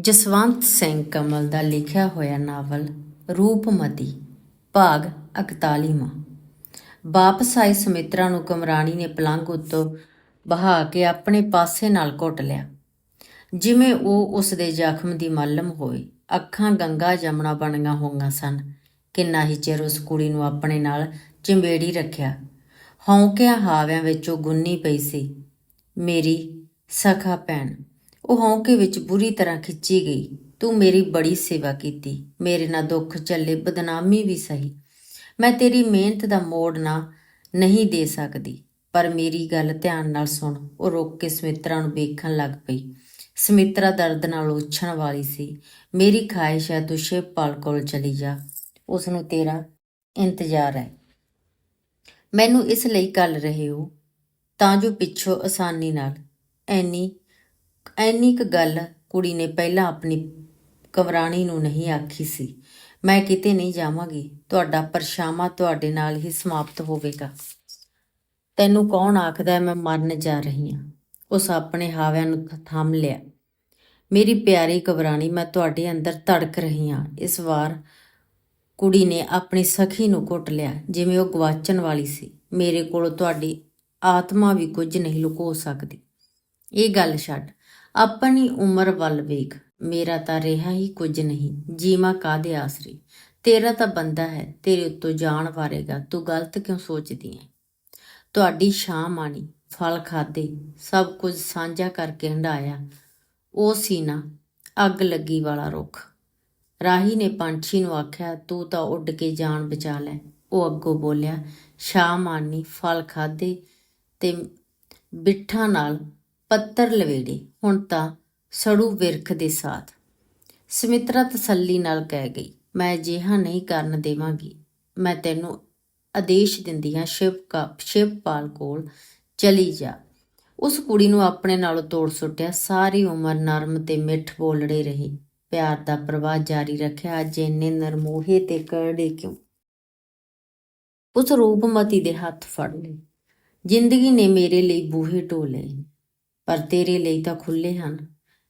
ਜਸਵੰਤ ਸਿੰਘ ਕਮਲ ਦਾ ਲਿਖਿਆ ਹੋਇਆ ਨਾਵਲ ਰੂਪਮਤੀ, ਭਾਗ 41ਵਾਂ ਵਾਪਸ ਆਈ ਸੁਮਿਤਰਾ ਨੂੰ ਕਮਰਾਣੀ ਨੇ ਪਲੰਘ ਉੱਤੋਂ ਬਹਾ ਕੇ ਆਪਣੇ ਪਾਸੇ ਨਾਲ ਘੁੱਟ ਲਿਆ। ਜਿਵੇਂ ਉਹ ਉਸ ਦੇ ਜ਼ਖਮ ਦੀ ਮੱਲਮ ਹੋਈ ਅੱਖਾਂ ਗੰਗਾ ਜਮਣਾ ਬਣੀਆਂ ਹੋਈਆਂ ਸਨ ਕਿੰਨਾ ਹੀ ਚਿਰ ਉਸ ਕੁੜੀ ਨੂੰ ਆਪਣੇ ਨਾਲ ਚਿੰਬੇੜੀ ਰੱਖਿਆ। ਹੌਂਕਿਆਂ ਹਾਵਿਆਂ ਵਿੱਚੋਂ ਗੁੰਨੀ ਪਈ ਸੀ, ਮੇਰੀ ਸਖਾ ਭੈਣ ਉਹ ਹੌਂਕੇ ਵਿੱਚ ਬੁਰੀ ਤਰ੍ਹਾਂ ਖਿੱਚੀ ਗਈ। ਤੂੰ ਮੇਰੀ ਬੜੀ ਸੇਵਾ ਕੀਤੀ। ਮੇਰੇ ਨਾਲ ਦੁੱਖ ਚੱਲੇ ਬਦਨਾਮੀ ਵੀ ਸਹੀ। ਮੈਂ ਤੇਰੀ ਮਿਹਨਤ ਦਾ ਮੋੜ ਨਾ, ਨਹੀਂ ਦੇ ਸਕਦੀ। ਪਰ ਮੇਰੀ ਗੱਲ ਧਿਆਨ ਨਾਲ ਸੁਣ ਉਹ ਰੁੱਕ ਕੇ ਸਮਿਤਰਾ ਨੂੰ ਵੇਖਣ ਲੱਗ ਪਈ। ਸਮਿਤਰਾ ਦਰਦ ਨਾਲ ਉੱਛਣ ਵਾਲੀ ਸੀ। ਮੇਰੀ ਖਾਹਿਸ਼ ਹੈ, ਤੂੰ ਸ਼ਿਵਪਾਲ ਕੋਲ ਚਲੀ ਜਾ। ਉਸ ਨੂੰ ਤੇਰਾ ਇੰਤਜ਼ਾਰ ਹੈ। ਮੈਨੂੰ ਇਸ ਲਈ ਕੱਲ ਰਹੇ ਹੋ, ਤਾਂ ਜੋ ਪਿੱਛੋਂ ਆਸਾਨੀ ਨਾਲ। ਐਨੀ ਐਨੀ ਕੁ ਗੱਲ ਕੁੜੀ ਨੇ ਪਹਿਲਾਂ ਆਪਣੀ ਕਵਰਾਣੀ ਨੂੰ ਨਹੀਂ ਆਖੀ ਸੀ। ਮੈਂ ਕਿਤੇ ਨਹੀਂ ਜਾਵਾਂਗੀ। ਤੁਹਾਡਾ ਪਰਛਾਵਾਂ ਤੁਹਾਡੇ ਨਾਲ ਹੀ ਸਮਾਪਤ ਹੋਵੇਗਾ। ਤੈਨੂੰ ਕੌਣ ਆਖਦਾ ਮੈਂ ਮਰਨ ਜਾ ਰਹੀ ਹਾਂ? ਉਸ ਆਪਣੇ ਹਾਵਿਆਂ ਨੂੰ ਥੰਮ ਲਿਆ। ਮੇਰੀ ਪਿਆਰੀ ਕਵਰਾਣੀ, ਮੈਂ ਤੁਹਾਡੇ ਅੰਦਰ ਧੜਕ ਰਹੀ ਹਾਂ। ਇਸ ਵਾਰ ਕੁੜੀ ਨੇ ਆਪਣੀ ਸਖੀ ਨੂੰ ਘੁੱਟ ਲਿਆ, ਜਿਵੇਂ ਉਹ ਗਵਾਚਣ ਵਾਲੀ ਸੀ। ਮੇਰੇ ਕੋਲੋਂ ਤੁਹਾਡੀ ਆਤਮਾ ਵੀ ਕੁਝ ਨਹੀਂ ਲੁਕੋ ਸਕਦੀ। ਇਹ ਗੱਲ ਛੱਡ। ਆਪਣੀ ਉਮਰ ਵੱਲ ਵੇਖ, ਮੇਰਾ ਤਾਂ ਰਿਹਾ ਹੀ ਕੁਝ ਨਹੀਂ, ਜੀਵਾ ਕਾਦੇ ਆਸਰੇ? ਤੇਰਾ ਤਾਂ ਬੰਦਾ ਹੈ, ਤੇਰੇ ਉੱਤੋਂ ਜਾਣ ਵਾਰੇਗਾ, ਤੂੰ ਗਲਤ ਕਿਉਂ ਸੋਚਦੀ ਹੈ ਤੁਹਾਡੀ ਸ਼ਾਮ ਆਣੀ ਫਲ ਖਾਦੇ ਸਭ ਕੁਝ ਸਾਂਝਾ ਕਰਕੇ ਹੰਡਾਇਆ ਉਹ ਸੀ ਨਾ, ਅੱਗ ਲੱਗੀ ਵਾਲਾ ਰੁੱਖ। ਰਾਹੀ ਨੇ ਪੰਛੀ ਨੂੰ ਆਖਿਆ, ਤੂੰ ਤਾਂ ਉੱਡ ਕੇ ਜਾਨ ਬਚਾ ਲੈ। ਉਹ ਅੱਗੋਂ ਬੋਲਿਆ ਸ਼ਾਮ ਆਨੀ ਫਲ ਖਾਦੇ ਤੇ ਬਿੱਠਾਂ ਨਾਲ ਪੱਤਰ ਲਵੇੜੇ, ਹੁਣ ਤਾਂ ਸੜੂ ਵਿਰਖ ਦੇ ਸਾਥ। ਸੁਮਿਤਰਾ ਤਸੱਲੀ ਨਾਲ ਕਹਿ ਗਈ, ਮੈਂ ਅਜਿਹਾ ਨਹੀਂ ਕਰਨ ਦੇਵਾਂਗੀ। ਮੈਂ ਤੈਨੂੰ ਆਦੇਸ਼ ਦਿੰਦੀ ਹਾਂ, ਸ਼ਿਵ ਕਾ, ਸ਼ਿਵਪਾਲ ਕੋਲ ਚਲੀ ਜਾ। ਉਸ ਕੁੜੀ ਨੂੰ ਆਪਣੇ ਨਾਲੋਂ ਤੋੜ ਸੁੱਟਿਆ, ਸਾਰੀ ਉਮਰ ਨਰਮ ਤੇ ਮਿੱਠ ਬੋਲੜੇ ਰਹੀ। ਪਿਆਰ ਦਾ ਪ੍ਰਵਾਹ ਜਾਰੀ ਰੱਖਿਆ, ਅੱਜ ਇੰਨੇ ਨਰਮੋਹੇ ਤੇ ਕਰੜੇ ਕਿਉਂ? ਉਸ ਰੂਪਮਤੀ ਦੇ ਹੱਥ ਫੜ ਲਏ। ਜ਼ਿੰਦਗੀ ਨੇ ਮੇਰੇ ਲਈ ਬੂਹੇ ਢੋਲੇ ਪਰ ਤੇਰੇ ਲਈ ਤਾਂ ਖੁੱਲੇ ਹਨ।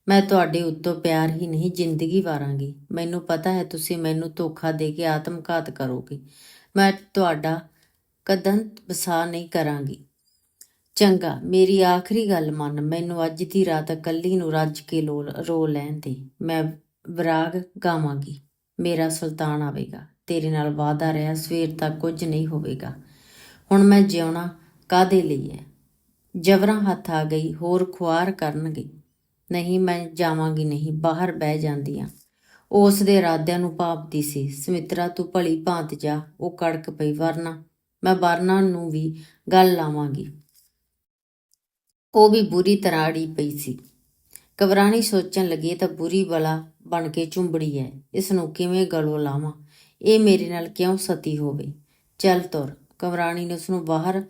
ਮੈਂ ਤੁਹਾਡੇ ਉੱਤੋਂ ਪਿਆਰ ਹੀ ਨਹੀਂ, ਜ਼ਿੰਦਗੀ ਵਾਰਾਂਗੀ। ਮੈਨੂੰ ਪਤਾ ਹੈ ਤੁਸੀਂ ਮੈਨੂੰ ਧੋਖਾ ਦੇ ਕੇ ਆਤਮਘਾਤ ਕਰੋਗੇ। ਮੈਂ ਤੁਹਾਡਾ ਕਦਮ ਵਸਾ ਨਹੀਂ ਕਰਾਂਗੀ। ਚੰਗਾ, ਮੇਰੀ ਆਖਰੀ ਗੱਲ ਮੰਨ। ਮੈਨੂੰ ਅੱਜ ਦੀ ਰਾਤ ਇਕੱਲੀ ਨੂੰ ਰੱਜ ਕੇ ਲੋ, ਰੋ ਲੈਣ ਦੇ। ਮੈਂ ਵਿਰਾਗ ਗਾਵਾਂਗੀ। ਮੇਰਾ ਸੁਲਤਾਨ ਆਵੇਗਾ। ਤੇਰੇ ਨਾਲ ਵਾਅਦਾ ਰਿਹਾ, ਸਵੇਰ ਤੱਕ ਕੁਝ ਨਹੀਂ ਹੋਵੇਗਾ। ਹੁਣ ਮੈਂ ਜਿਉਣਾ ਕਾਦੇ ਲਈ ਹੈ? ਜਬਰਾਂ ਹੱਥ ਆ ਗਈ, ਹੋਰ ਖੁਆਰ ਕਰਨਗੇ। ਨਹੀਂ, ਮੈਂ ਜਾਵਾਂਗੀ ਨਹੀਂ, ਬਾਹਰ ਬਹਿ ਜਾਂਦੀ ਆ ਉਸ ਦੇ ਇਰਾਦਿਆਂ ਨੂੰ ਭਾਪਦੀ ਸੀ। ਸਮਿਤਰਾ, ਤੂੰ ਭਲੀ ਭਾਂਤ ਜਾ, ਉਹ ਕੜਕ ਪਈ। ਵਰਨਾ, ਮੈਂ ਵਰਨਾ ਨੂੰ ਵੀ ਗੱਲ ਲਾਵਾਂਗੀ। ਉਹ ਵੀ ਬੁਰੀ ਤਰ੍ਹਾਂ ਅੜੀ ਪਈ ਸੀ। ਕਵਰਾਣੀ ਸੋਚਣ ਲੱਗੀ ਤਾਂ ਬੁਰੀ ਬਲਾ ਬਣ ਕੇ ਚੁੰਬੜੀ ਹੈ ਇਸ ਨੂੰ ਕਿਵੇਂ ਗਲੋਂ ਲਾਵਾਂ? ਇਹ ਮੇਰੇ ਨਾਲ ਕਿਉਂ ਸਤੀ ਹੋਵੇ? ਚੱਲ ਤੁਰ। ਕਵਰਾਣੀ ਨੇ ਉਸ ਨੂੰ ਬਾਹਰ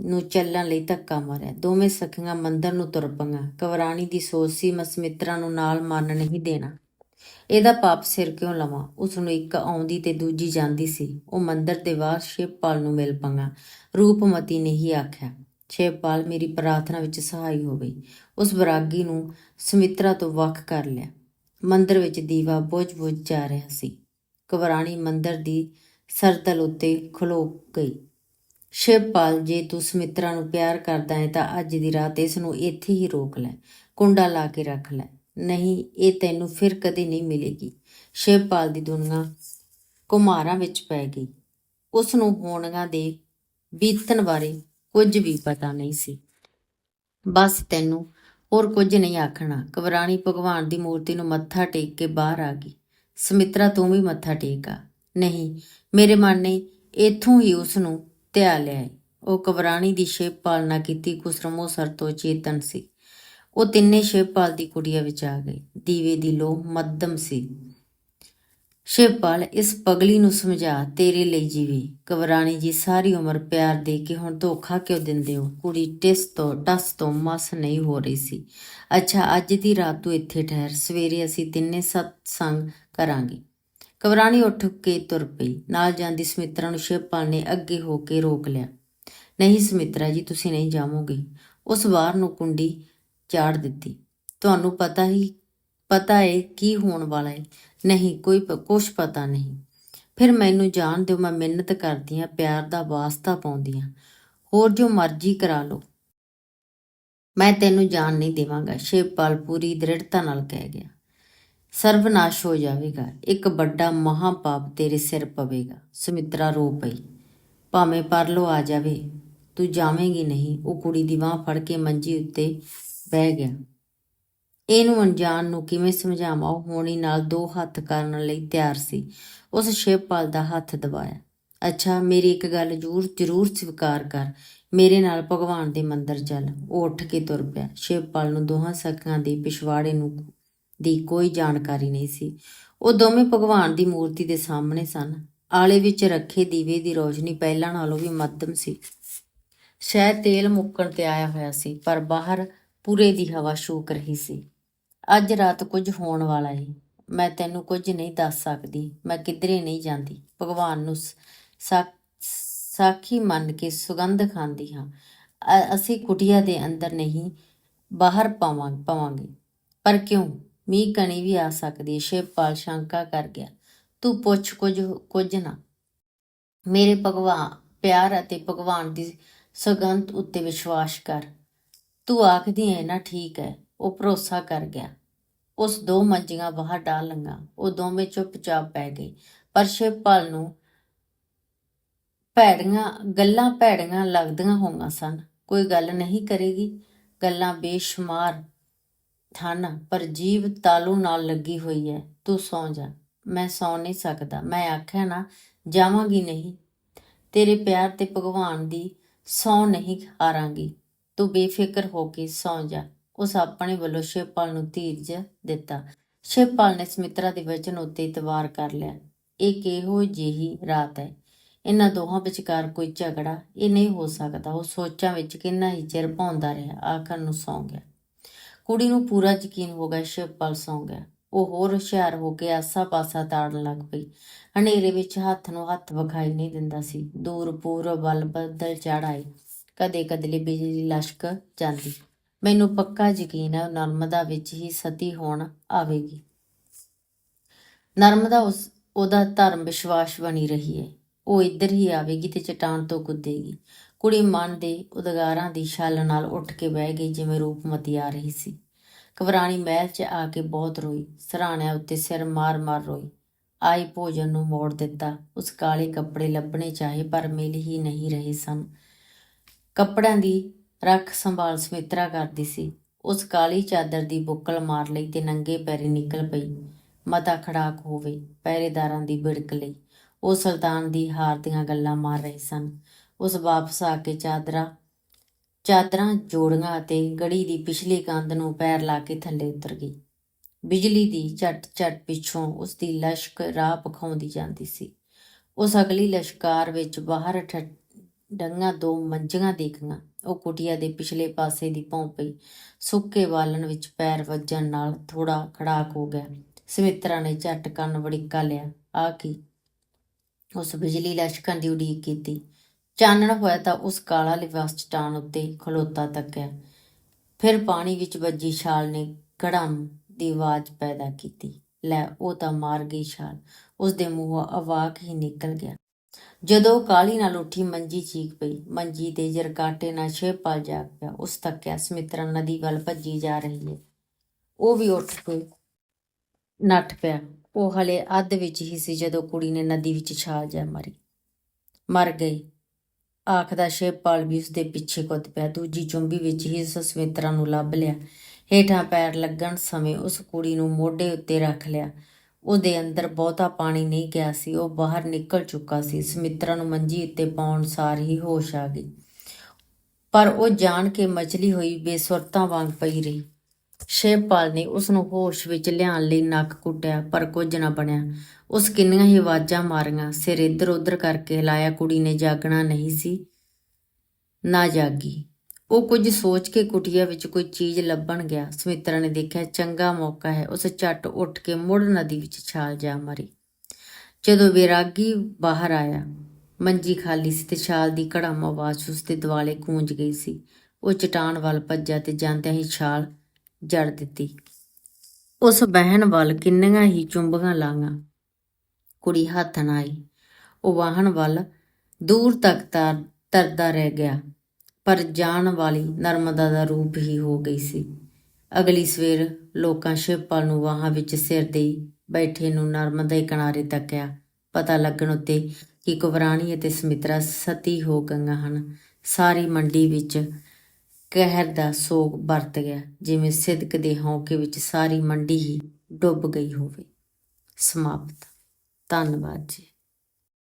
ਨੂੰ ਚੱਲਣ ਲਈ ਧੱਕਾ ਮਾਰਿਆ। ਦੋਵੇਂ ਸਖੀਆਂ ਮੰਦਰ ਨੂੰ ਤੁਰ ਪਈਆਂ। ਕਵਰਾਣੀ ਦੀ ਸੋਚ ਸੀ ਮਸਮਿਤਰਾ ਨੂੰ ਨਾਲ ਮੰਨ ਨਹੀਂ ਦੇਣਾ। ਇਹਦਾ ਪਾਪ ਸਿਰ ਕਿਉਂ ਲਵਾਂ? ਉਸ ਨੂੰ ਇੱਕ ਆਉਂਦੀ ਤੇ ਦੂਜੀ ਜਾਂਦੀ ਸੀ। ਉਹ ਮੰਦਰ ਦੇ ਬਾਹਰ ਸ਼ਿਵਪਾਲ ਨੂੰ ਮਿਲ ਪਈਆਂ। ਰੂਪਮਤੀ ਨੇ ਹੀ ਆਖਿਆ ਸ਼ਿਵਪਾਲ ਮੇਰੀ ਪ੍ਰਾਰਥਨਾ ਵਿੱਚ ਸਹਾਈ ਹੋਵੇ ਉਸ ਬਰਾਗੀ ਨੂੰ ਸਮਿਤਰਾ ਤੋਂ ਵੱਖ ਕਰ ਲਿਆ। ਮੰਦਰ ਵਿੱਚ ਦੀਵਾ ਬੁਝ-ਬੁਝ ਜਾ ਰਿਹਾ ਸੀ। ਕਵਰਾਣੀ ਮੰਦਰ ਦੀ ਸਰਤਲ ਉੱਤੇ ਖਲੋ ਗਈ। ਸ਼ਿਵਪਾਲ ਜੇ ਤੂੰ ਸਮਿਤਰਾ ਨੂੰ ਪਿਆਰ ਕਰਦਾ ਹੈ ਤਾਂ ਅੱਜ ਦੀ ਰਾਤ ਇਸ ਨੂੰ ਇੱਥੇ ਹੀ ਰੋਕ ਲੈ, ਕੁੰਡਾ ਲਾ ਕੇ ਰੱਖ ਲੈ। ਨਹੀਂ, ਇਹ ਤੈਨੂੰ ਫਿਰ ਕਦੇ ਨਹੀਂ ਮਿਲੇਗੀ। ਸ਼ਿਵਪਾਲ ਦੀ ਦੁਨੀਆ ਕੁਮਾਰਾਂ ਵਿੱਚ ਪੈ ਗਈ। ਉਸ ਨੂੰ ਹੋਣੀਆਂ ਦੇ ਬੀਤਣ ਬਾਰੇ ਕੁਝ ਵੀ ਪਤਾ ਨਹੀਂ ਸੀ। ਬਸ ਤੈਨੂੰ ਹੋਰ ਕੁਝ ਨਹੀਂ ਆਖਣਾ। ਕਵਰਾਣੀ ਭਗਵਾਨ ਦੀ ਮੂਰਤੀ ਨੂੰ ਮੱਥਾ ਟੇਕ ਕੇ ਬਾਹਰ ਆ ਗਈ। ਸਮਿਤਰਾ, ਤੂੰ ਵੀ ਮੱਥਾ ਟੇਕ ਟੇਕਾ ਨਹੀਂ, ਮੇਰੇ ਮਨ ਨੇ ਇਥੋਂ ਹੀ ਉਸ ਨੂੰ ਧਿਆ ਲਿਆਏ ਉਹ ਕਵਰਾਣੀ ਦੀ ਸ਼ਿਵ ਪਾਲਣਾ ਕੀਤੀ ਕੁਸਰਮੋ ਸਰ ਤੋਂ ਚੇਤਨ ਸੀ। ਉਹ ਤਿੰਨੇ ਸ਼ਿਵਪਾਲ ਦੀ ਕੁੜੀਆਂ ਵਿੱਚ ਆ ਗਏ ਦੀਵੇ ਦੀ ਲੋ ਮੱਧਮ ਸੀ। ਸ਼ਿਵਪਾਲ ਇਸ ਪਗਲੀ ਨੂੰ ਸਮਝਾ, ਤੇਰੇ ਲਈ ਜੀਵੇ। ਕਵਰਾਣੀ ਜੀ ਸਾਰੀ ਉਮਰ ਪਿਆਰ ਦੇ ਕੇ ਹੁਣ ਧੋਖਾ ਕਿਉਂ ਦਿੰਦੇ ਹੋ? ਕੁੜੀ ਟਿਸ ਤੋਂ, ਟਸ ਤੋਂ ਮਸ ਨਹੀਂ ਹੋ ਰਹੀ ਸੀ। ਅੱਛਾ, ਅੱਜ ਦੀ ਰਾਤ ਤੂੰ ਇੱਥੇ ਠਹਿਰ। ਸਵੇਰੇ ਅਸੀਂ ਤਿੰਨੇ ਸਤਸੰਗ ਕਰਾਂਗੇ। ਕਵਰਾਣੀ ਉੱਠ ਕੇ ਤੁਰ ਪਈ। ਨਾਲ ਜਾਂਦੀ ਸੁਮਿਤਰਾ ਨੂੰ ਸ਼ਿਵਪਾਲ ਨੇ ਅੱਗੇ ਹੋ ਕੇ ਰੋਕ ਲਿਆ। ਨਹੀਂ ਸੁਮਿਤਰਾ ਜੀ, ਤੁਸੀਂ ਨਹੀਂ ਜਾਵੋਗੇ। ਉਸ ਵਾਰ ਨੂੰ ਕੁੰਡੀ ਚਾੜ ਦਿੱਤੀ। ਤੁਹਾਨੂੰ ਪਤਾ ਹੀ, ਪਤਾ ਏ ਕੀ ਹੋਣ ਵਾਲਾ ਏ। ਨਹੀਂ, ਕੋਈ ਪ- ਕੁਛ ਪਤਾ ਨਹੀਂ। ਫਿਰ ਮੈਨੂੰ ਜਾਣ ਦਿਓ, ਮੈਂ ਮਿਹਨਤ ਕਰਦੀ ਆ, ਪਿਆਰ ਦਾ ਵਾਸਤਾ ਪਾਉਂਦੀ ਆ। ਹੋਰ ਜੋ ਮਰਜ਼ੀ ਕਰਾ ਲਓ। ਮੈਂ ਤੈਨੂੰ ਜਾਣ ਨਹੀਂ ਦੇਵਾਂਗਾ। ਸ਼ਿਵਪਾਲ ਪੂਰੀ ਦ੍ਰਿੜਤਾ ਨਾਲ ਕਹਿ ਗਿਆ। ਸਰਵਨਾਸ਼ ਹੋ ਜਾਵੇਗਾ। ਇੱਕ ਵੱਡਾ ਮਹਾਪਾਪ ਤੇਰੇ ਸਿਰ ਪਵੇਗਾ। ਸੁਮਿਤਰਾ ਰੋ ਪਈ। ਭਾਵੇਂ ਪਰਲੋ ਆ ਜਾਵੇ, ਤੂੰ ਜਾਵੇਂਗੀ ਨਹੀਂ। ਉਹ ਕੁੜੀ ਦੀ ਬਾਂਹ ਫੜ ਕੇ ਮੰਜੀ ਉੱਤੇ ਬਹਿ ਗਿਆ। ਇਹਨੂੰ ਅਣਜਾਣ ਨੂੰ ਕਿਵੇਂ ਸਮਝਾਵਾਂ? ਉਹ ਹੋਣੀ ਨਾਲ ਦੋ ਹੱਥ ਕਰਨ ਲਈ ਤਿਆਰ ਸੀ। ਉਸ ਸ਼ਿਵਪਾਲ ਦਾ ਹੱਥ ਦਬਾਇਆ। ਅੱਛਾ, ਮੇਰੀ ਇੱਕ ਗੱਲ ਜ਼ਰੂਰ ਜ਼ਰੂਰ ਸਵੀਕਾਰ ਕਰ। ਮੇਰੇ ਨਾਲ ਭਗਵਾਨ ਦੇ ਮੰਦਰ ਚੱਲ। ਉਹ ਉੱਠ ਕੇ ਤੁਰ ਪਿਆ। ਸ਼ਿਵਪਾਲ ਨੂੰ ਦੋਹਾਂ ਸਖੀਆਂ ਦੇ ਪਿਛਵਾੜੇ ਨੂੰ ਦੀ ਕੋਈ ਜਾਣਕਾਰੀ ਨਹੀਂ ਸੀ। ਉਹ ਦੋਵੇਂ ਭਗਵਾਨ ਦੀ ਮੂਰਤੀ ਦੇ ਸਾਹਮਣੇ ਸਨ। ਆਲੇ ਵਿੱਚ ਰੱਖੇ ਦੀਵੇ ਦੀ ਰੋਸ਼ਨੀ ਪਹਿਲਾਂ ਨਾਲੋਂ ਵੀ ਮੱਧਮ ਸੀ। ਸ਼ਹਿਰ ਤੇਲ ਮੁੱਕਣ ਤੇ ਆਇਆ ਹੋਇਆ ਸੀ, ਪਰ ਬਾਹਰ ਪੂਰੇ ਦੀ ਹਵਾ ਸ਼ੂਕ ਰਹੀ ਸੀ। ਅੱਜ ਰਾਤ ਕੁਝ ਹੋਣ ਵਾਲਾ ਏ ਮੈਂ ਤੈਨੂੰ ਕੁਝ ਨਹੀਂ ਦੱਸ ਸਕਦੀ। ਮੈਂ ਕਿਧਰੇ ਨਹੀਂ ਜਾਂਦੀ। ਭਗਵਾਨ ਨੂੰ ਸਾਖੀ ਮੰਨ ਕੇ ਸੁਗੰਧ ਖਾਂਦੀ ਹਾਂ। ਅਸੀਂ ਕੁਟੀਆ ਦੇ ਅੰਦਰ ਨਹੀਂ, ਬਾਹਰ ਪਾਵਾਂ, ਪਾਵਾਂਗੇ। ਪਰ ਕਿਉਂ? ਮੀਂਹ ਕਣੀ ਵੀ ਆ ਸਕਦੀ ਹੈ ਸ਼ਿਵਪਾਲ ਸ਼ੰਕਾ ਕਰ ਗਿਆ। ਤੂੰ ਪੁੱਛ ਕੁਝ ਕੁਝ ਨਾ। ਮੇਰੇ ਭਗਵਾਨ ਪਿਆਰ ਅਤੇ ਭਗਵਾਨ ਦੀ ਸੁਗੰਧ ਉੱਤੇ ਵਿਸ਼ਵਾਸ ਕਰ। ਤੂੰ ਆਖਦੀ ਹੈ ਨਾ ਠੀਕ ਹੈ ਉਹ ਭਰੋਸਾ ਕਰ ਗਿਆ। ਉਸ ਦੋ ਮੰਜੀਆਂ ਬਾਹਰ ਡਾਲ ਲੰਗਾ ਉਹ ਦੋਵੇਂ ਚੁੱਪਚਾਪ ਪੈ ਗਏ। ਪਰ ਸ਼ਿਵਪਾਲ ਨੂੰ ਭੈੜੀਆਂ, ਗੱਲਾਂ ਭੈੜੀਆਂ ਲੱਗਦੀਆਂ ਹੋਈਆਂ ਸਨ। ਕੋਈ ਗੱਲ ਨਹੀਂ ਕਰੇਗੀ, ਗੱਲਾਂ ਬੇਸ਼ੁਮਾਰ ਹਨ ਪਰ ਜੀਵ ਤਾਲੂ ਨਾਲ ਲੱਗੀ ਹੋਈ ਹੈ ਤੂੰ ਸੌਂ ਜਾ। ਮੈਂ ਸੌਂ ਨਹੀਂ ਸਕਦਾ। ਮੈਂ ਆਖਿਆ ਨਾ, ਜਾਵਾਂਗੀ ਨਹੀਂ। ਤੇਰੇ ਪਿਆਰ ਤੇ ਭਗਵਾਨ ਦੀ ਸੌਂ ਨਹੀਂ ਹਾਰਾਂਗੀ। ਤੂੰ ਬੇਫਿਕਰ ਹੋ ਕੇ ਸੌਂ ਜਾ। ਉਸ ਆਪਣੇ ਵੱਲੋਂ ਸ਼ਿਵਪਾਲ ਨੂੰ ਧੀਰਜ ਦਿੱਤਾ। ਸ਼ਿਵਪਾਲ ਨੇ ਸਮਿਤਰਾ ਦੇ ਵਚਨ ਉੱਤੇ ਇਤਵਾਰ ਕਰ ਲਿਆ। ਇਹ ਕਿਹੋ ਜਿਹੀ ਰਾਤ ਹੈ ਇਹਨਾਂ ਦੋਹਾਂ ਵਿਚਕਾਰ ਕੋਈ ਝਗੜਾ ਇਹ ਨਹੀਂ ਹੋ ਸਕਦਾ। ਉਹ ਸੋਚਾਂ ਵਿੱਚ ਕਿੰਨਾ ਹੀ ਚਿਰ ਭੌਂਦਾ ਰਿਹਾ। ਆਖਰ ਨੂੰ ਸੌਂ ਗਿਆ। ਕੁੜੀ ਨੂੰ ਪੂਰਾ ਯਕੀਨ ਹੋ ਗਿਆ ਸ਼ਿਵਪਾਲ ਸੌਂ ਗਿਆ। ਉਹ ਹੋਰ ਹੁਸ਼ਿਆਰ ਹੋ ਕੇ ਆਸਾ-ਪਾਸਾ ਤਾੜਨ ਲੱਗ ਪਈ। ਹਨੇਰੇ ਵਿੱਚ ਹੱਥ ਨੂੰ ਹੱਥ ਵਿਖਾਈ ਨਹੀਂ ਦਿੰਦਾ ਸੀ। ਦੂਰ ਪੂਰਬ ਵੱਲ ਬੱਦਲ ਆਏ। ਕਦੇ ਕਦਲੇ ਬਿਜਲੀ ਲਸ਼ਕ ਜਾਂਦੀ। ਮੈਨੂੰ ਪੱਕਾ ਯਕੀਨ ਹੈ, ਨਰਮਦਾ ਵਿੱਚ ਹੀ ਸਤੀ ਹੋਣ ਆਵੇਗੀ। ਨਰਮਦਾ ਉਸ, ਉਹਦਾ ਧਰਮ ਵਿਸ਼ਵਾਸ ਬਣੀ ਰਹੀ ਹੈ। ਉਹ ਇੱਧਰ ਹੀ ਆਵੇਗੀ ਤੇ ਚਟਾਨ ਤੋਂ ਕੁੱਦੇਗੀ। ਕੁੜੀ ਮਨ ਦੇ ਉਦਗਾਰਾਂ ਦੀ ਛਲ ਨਾਲ ਉੱਠ ਕੇ ਬਹਿ ਗਈ ਜਿਵੇਂ ਰੂਪਮਤੀ ਆ ਰਹੀ ਸੀ। ਕਵਰਾਣੀ ਮਹਿਲ 'ਚ ਆ ਕੇ ਬਹੁਤ ਰੋਈ। ਸਰਾਣਿਆਂ ਉੱਤੇ ਸਿਰ ਮਾਰ-ਮਾਰ ਰੋਈ। ਆਈ ਭੋਜਨ ਨੂੰ ਮੋੜ ਦਿੱਤਾ। ਉਸ ਕਾਲੇ ਕੱਪੜੇ ਲੱਭਣੇ ਚਾਹੇ ਪਰ ਮਿਲ ਹੀ ਨਹੀਂ ਰਹੇ ਸਨ। ਕੱਪੜਿਆਂ ਦੀ ਰੱਖ ਸੰਭਾਲ ਸਮਿਤਰਾ ਕਰਦੀ ਸੀ। ਉਸ ਕਾਲੀ ਚਾਦਰ ਦੀ ਬੁੱਕਲ ਮਾਰ ਲਈ ਤੇ ਨੰਗੇ ਪੈਰੀ ਨਿਕਲ ਪਈ। ਮਤਾ ਖੜਾਕ ਹੋਵੇ, ਪਹਿਰੇਦਾਰਾਂ ਦੀ ਬਿੜਕ ਲਈ। ਉਹ ਸਰਦਾਨ ਦੀ ਹਾਰ ਦੀਆਂ ਗੱਲਾਂ ਮਾਰ ਰਹੇ ਸਨ। ਉਸ ਵਾਪਸ ਆ ਕੇ ਚਾਦਰਾਂ ਚਾਦਰਾਂ ਜੋੜੀਆਂ ਅਤੇ ਗੜੀ ਦੀ ਪਿਛਲੀ ਕੰਧ ਨੂੰ ਪੈਰ ਲਾ ਕੇ ਥੱਲੇ ਉਤਰ ਗਈ। ਬਿਜਲੀ ਦੀ ਝਟ ਝਟ ਪਿੱਛੋਂ ਉਸ ਦੀ ਲਸ਼ਕ ਰਾਹ ਪਖਾਉਂਦੀ ਜਾਂਦੀ ਸੀ। ਉਸ ਅਗਲੀ ਲਸ਼ਕਾਰ ਵਿੱਚ ਬਾਹਰ ਠ- ਡੰਗਾਂ ਦੋ ਮੰਜੀਆਂ ਦੇਖੀਆਂ। ਉਹ ਕੁਟੀਆ ਦੇ ਪਿਛਲੇ ਪਾਸੇ ਦੀ ਭੌਂ ਪਈ, ਸੁੱਕੇ ਬਾਲਣ ਵਿੱਚ ਪੈਰ ਵੱਜਣ ਨਾਲ ਥੋੜਾ ਖੜਾਕ ਹੋ ਗਿਆ। ਸਮਿਤਰਾ ਨੇ ਝਟ ਕੰਨ ਵੜਿੱਕਾ ਲਿਆ। ਆ ਕੀ? ਉਸ ਬਿਜਲੀ ਲਸ਼ਕਾਂ ਦੀ ਉਡੀਕ ਕੀਤੀ। ਚਾਨਣ ਹੋਇਆ ਤਾਂ ਉਸ ਕਾਲਾ ਲਿਬਾਸ ਚਟਾਨ ਉੱਤੇ ਖਲੋਤਾ ਤੱਕਿਆ। ਫਿਰ ਪਾਣੀ ਵਿੱਚ ਵੱਜੀ ਛਾਲ ਨੇ ਕੜਮ ਦੀ ਆਵਾਜ਼ ਪੈਦਾ ਕੀਤੀ। ਲੈ, ਉਹ ਤਾਂ ਮਾਰ ਗਈ ਛਾਲ। ਉਸ ਦੇ ਮੂੰਹੋਂ ਅਵਾਕ ਹੀ ਨਿਕਲ ਗਿਆ। ਜਦੋਂ ਉਹ ਕਾਲੀ ਨਾਲ ਉੱਠੀ ਮੰਜੀ ਚੀਕ ਪਈ। ਮੰਜੀ ਤੇ ਜਰਕਾਟੇ ਨਾਲ ਸ਼ੇਪਾਲ ਜਾਗ ਪਿਆ। ਉਸ ਤੱਕਿਆ, ਸਮਿਤਰਾ, ਨਦੀ ਵੱਲ ਭੱਜੀ ਜਾ ਰਹੀ ਹੈ ਉਹ ਵੀ ਉੱਠ ਕੇ ਨੱਠ ਪਿਆ। ਉਹ ਹਲੇ ਅੱਧ ਵਿੱਚ ਹੀ ਸੀ ਜਦੋਂ ਕੁੜੀ ਨੇ ਨਦੀ ਵਿੱਚ ਛਾਲ ਜਾ ਮਾਰੀ। ਮਰ ਗਈ। ਆਖਦਾ ਸ਼ੇਪਾਲ ਵੀ ਉਸਦੇ ਪਿੱਛੇ ਕੁੱਦ ਪਿਆ। ਦੂਜੀ ਚੁੰਬੀ ਵਿੱਚ ਹੀ ਉਸ ਸਮਿਤਰਾ ਨੂੰ ਲੱਭ ਲਿਆ। ਹੇਠਾਂ ਪੈਰ ਲੱਗਣ ਸਮੇਂ ਉਸ ਕੁੜੀ ਨੂੰ ਮੋਢੇ ਉੱਤੇ ਰੱਖ ਲਿਆ। ਉਹਦੇ ਅੰਦਰ ਬਹੁਤਾ ਪਾਣੀ ਨਹੀਂ ਗਿਆ ਸੀ। ਉਹ ਬਾਹਰ ਨਿਕਲ ਚੁੱਕਾ ਸੀ। ਸੁਮਿਤਰਾ ਨੂੰ ਮੰਜੀ ਉੱਤੇ ਪਾਉਣ ਸਾਰ ਹੀ ਹੋਸ਼ ਆ ਗਈ। ਪਰ ਉਹ ਜਾਣ ਕੇ ਮਚਲੀ ਹੋਈ ਬੇਸੁਰਤਾਂ ਵਾਂਗ ਪਈ ਰਹੀ। ਸ਼ੇਪਾਲ ਨੇ ਉਸ ਨੂੰ ਹੋਸ਼ ਵਿੱਚ ਲਿਆਉਣ ਲਈ ਨੱਕ ਕੁੱਟਿਆ, ਪਰ ਕੁਝ ਨਾ ਬਣਿਆ। ਉਸ ਕਿੰਨੀਆਂ ਹੀ ਆਵਾਜ਼ਾਂ ਮਾਰੀਆਂ, ਸਿਰ ਇੱਧਰ ਉੱਧਰ ਕਰਕੇ ਹਿਲਾਇਆ, ਕੁੜੀ ਨੇ ਜਾਗਣਾ ਨਹੀਂ ਸੀ। ਨਾ ਜਾਗੀ। ਉਹ ਕੁਝ ਸੋਚ ਕੇ ਕੁਟੀਆ ਵਿੱਚ ਕੋਈ ਚੀਜ਼ ਲੱਭਣ ਗਿਆ। ਸਮਿਤਰਾ ਨੇ ਦੇਖਿਆ, ਚੰਗਾ ਮੌਕਾ ਹੈ। ਉਸ ਝੱਟ ਉੱਠ ਕੇ ਮੁੜ ਨਦੀ ਵਿੱਚ ਛਾਲ ਜਾ ਮਾਰੀ। ਜਦੋਂ ਵਿਰਾਗੀ ਬਾਹਰ ਆਇਆ, ਮੰਜੀ ਖਾਲੀ ਸੀ ਤੇ ਛਾਲ ਦੀ ਕੜਾਮ ਆਵਾਜ਼ ਉਸ ਦੇ ਦੁਆਲੇ ਗੂੰਜ ਗਈ ਸੀ। ਉਹ ਚਟਾਨ ਵੱਲ ਭੱਜਿਆ ਤੇ ਜਾਂਦਿਆਂ ਹੀ ਛਾਲ ਜੜ ਦਿੱਤੀ। ਉਸ ਬਹਿਣ ਵੱਲ ਕਿੰਨੀਆਂ ਹੀ ਚੁੰਬੀਆਂ ਲਾਂਗਾ ਕੁੜੀ ਹੱਥ ਨਾ ਆਈ। ਉਹ ਵਾਹਣ ਵੱਲ ਦੂਰ ਤੱਕ ਤਰਦਾ ਰਹਿ ਗਿਆ। ਪਰ ਜਾਣ ਵਾਲੀ ਨਰਮਦਾ ਦਾ ਰੂਪ ਹੀ ਹੋ ਗਈ ਸੀ। ਅਗਲੀ ਸਵੇਰ ਲੋਕਾਂ ਸ਼ਿਵਪਾਲ ਨੂੰ ਵਾਹਾਂ ਵਿੱਚ ਸਿਰ ਦੇਈ ਬੈਠੇ ਨੂੰ ਨਰਮਦਾ ਦੇ ਕਿਨਾਰੇ ਤੱਕਿਆ। ਪਤਾ ਲੱਗਣ ਉੱਤੇ ਕਿ ਕੁਵਰਾਣੀ ਅਤੇ ਸਮਿਤਰਾ ਸਤੀ ਹੋ ਗਈਆਂ ਹਨ। ਸਾਰੀ ਮੰਡੀ ਵਿੱਚ ਕਹਿਰ ਦਾ ਸੋਗ ਵਰਤ ਗਿਆ, ਜਿਵੇਂ ਸਿਦਕ ਦੇ ਹੌਕੇ ਵਿੱਚ ਸਾਰੀ ਮੰਡੀ ਹੀ ਡੁੱਬ ਗਈ ਹੋਵੇ। ਸਮਾਪਤ। ਧੰਨਵਾਦ ਜੀ।